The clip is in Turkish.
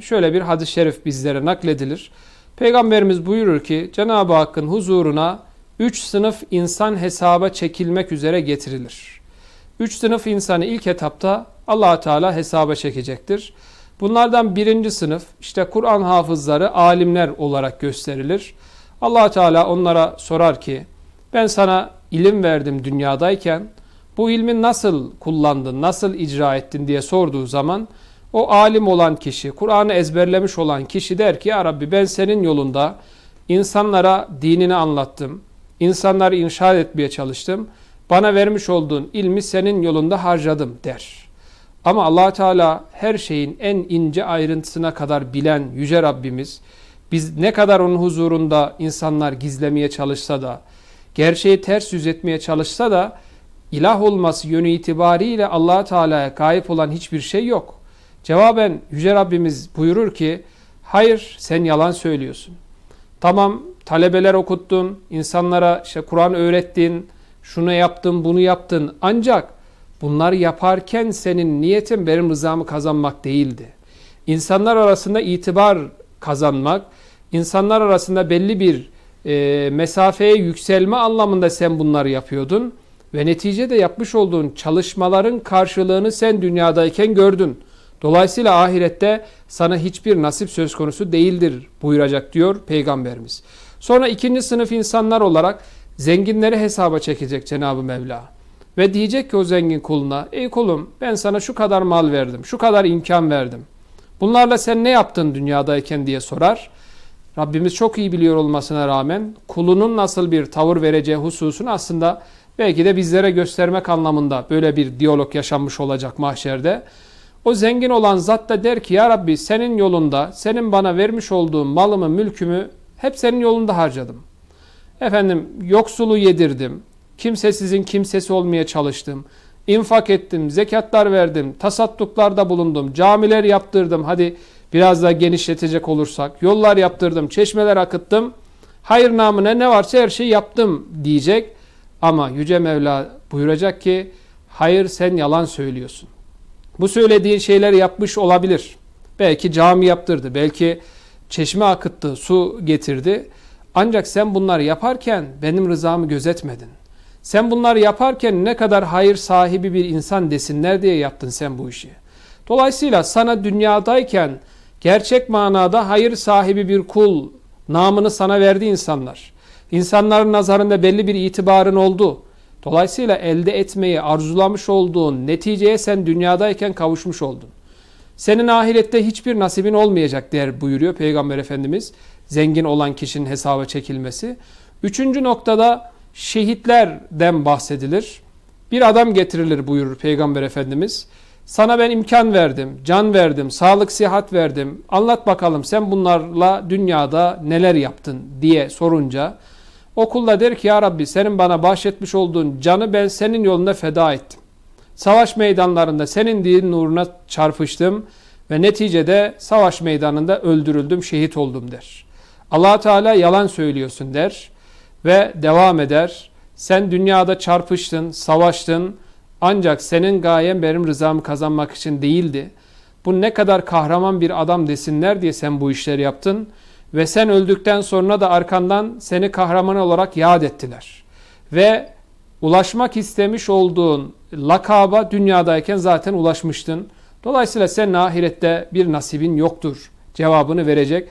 Şöyle bir hadis-i şerif bizlere nakledilir. Peygamberimiz buyurur ki Cenab-ı Hakk'ın huzuruna üç sınıf insan hesaba çekilmek üzere getirilir. Üç sınıf insanı ilk etapta allah Teala hesaba çekecektir. Bunlardan birinci sınıf işte Kur'an hafızları, alimler olarak gösterilir. allah Teala onlara sorar ki ben sana ilim verdim dünyadayken bu ilmi nasıl kullandın, nasıl icra ettin diye sorduğu zaman o alim olan kişi, Kur'an'ı ezberlemiş olan kişi der ki ya Rabbi ben senin yolunda insanlara dinini anlattım, insanları inşa etmeye çalıştım, bana vermiş olduğun ilmi senin yolunda harcadım der. Ama allah Teala her şeyin en ince ayrıntısına kadar bilen Yüce Rabbimiz, biz ne kadar onun huzurunda insanlar gizlemeye çalışsa da, gerçeği ters yüz etmeye çalışsa da, ilah olması yönü itibariyle allah Teala'ya gayip olan hiçbir şey yok. Cevaben Yüce Rabbimiz buyurur ki, hayır sen yalan söylüyorsun. Tamam talebeler okuttun, insanlara işte Kur'an öğrettin, şunu yaptın, bunu yaptın. Ancak bunlar yaparken senin niyetin benim rızamı kazanmak değildi. İnsanlar arasında itibar kazanmak, insanlar arasında belli bir e, mesafeye yükselme anlamında sen bunları yapıyordun. Ve neticede yapmış olduğun çalışmaların karşılığını sen dünyadayken gördün. Dolayısıyla ahirette sana hiçbir nasip söz konusu değildir buyuracak diyor Peygamberimiz. Sonra ikinci sınıf insanlar olarak zenginleri hesaba çekecek Cenab-ı Mevla. Ve diyecek ki o zengin kuluna, ey kulum ben sana şu kadar mal verdim, şu kadar imkan verdim. Bunlarla sen ne yaptın dünyadayken diye sorar. Rabbimiz çok iyi biliyor olmasına rağmen kulunun nasıl bir tavır vereceği hususunu aslında belki de bizlere göstermek anlamında böyle bir diyalog yaşanmış olacak mahşerde. O zengin olan zat da der ki ya Rabbi senin yolunda, senin bana vermiş olduğun malımı, mülkümü hep senin yolunda harcadım. Efendim yoksulu yedirdim, kimsesizin kimsesi olmaya çalıştım, infak ettim, zekatlar verdim, tasadduklarda bulundum, camiler yaptırdım, hadi biraz daha genişletecek olursak, yollar yaptırdım, çeşmeler akıttım, hayır namına ne varsa her şeyi yaptım diyecek. Ama Yüce Mevla buyuracak ki, hayır sen yalan söylüyorsun. Bu söylediğin şeyleri yapmış olabilir. Belki cami yaptırdı, belki çeşme akıttı, su getirdi. Ancak sen bunları yaparken benim rızamı gözetmedin. Sen bunları yaparken ne kadar hayır sahibi bir insan desinler diye yaptın sen bu işi. Dolayısıyla sana dünyadayken gerçek manada hayır sahibi bir kul namını sana verdi insanlar. İnsanların nazarında belli bir itibarın oldu. Dolayısıyla elde etmeyi arzulamış olduğun neticeye sen dünyadayken kavuşmuş oldun. Senin ahirette hiçbir nasibin olmayacak der buyuruyor Peygamber Efendimiz. Zengin olan kişinin hesaba çekilmesi. Üçüncü noktada şehitlerden bahsedilir. Bir adam getirilir buyurur Peygamber Efendimiz. Sana ben imkan verdim, can verdim, sağlık, sihat verdim. Anlat bakalım sen bunlarla dünyada neler yaptın diye sorunca o kul da der ki ya Rabbi senin bana bahşetmiş olduğun canı ben senin yolunda feda ettim. Savaş meydanlarında senin dinin uğruna çarpıştım ve neticede savaş meydanında öldürüldüm, şehit oldum der. allah Teala yalan söylüyorsun der ve devam eder. Sen dünyada çarpıştın, savaştın ancak senin gayen benim rızamı kazanmak için değildi. Bu ne kadar kahraman bir adam desinler diye sen bu işleri yaptın ve sen öldükten sonra da arkandan seni kahraman olarak yad ettiler. Ve ulaşmak istemiş olduğun lakaba dünyadayken zaten ulaşmıştın. Dolayısıyla senin ahirette bir nasibin yoktur cevabını verecek.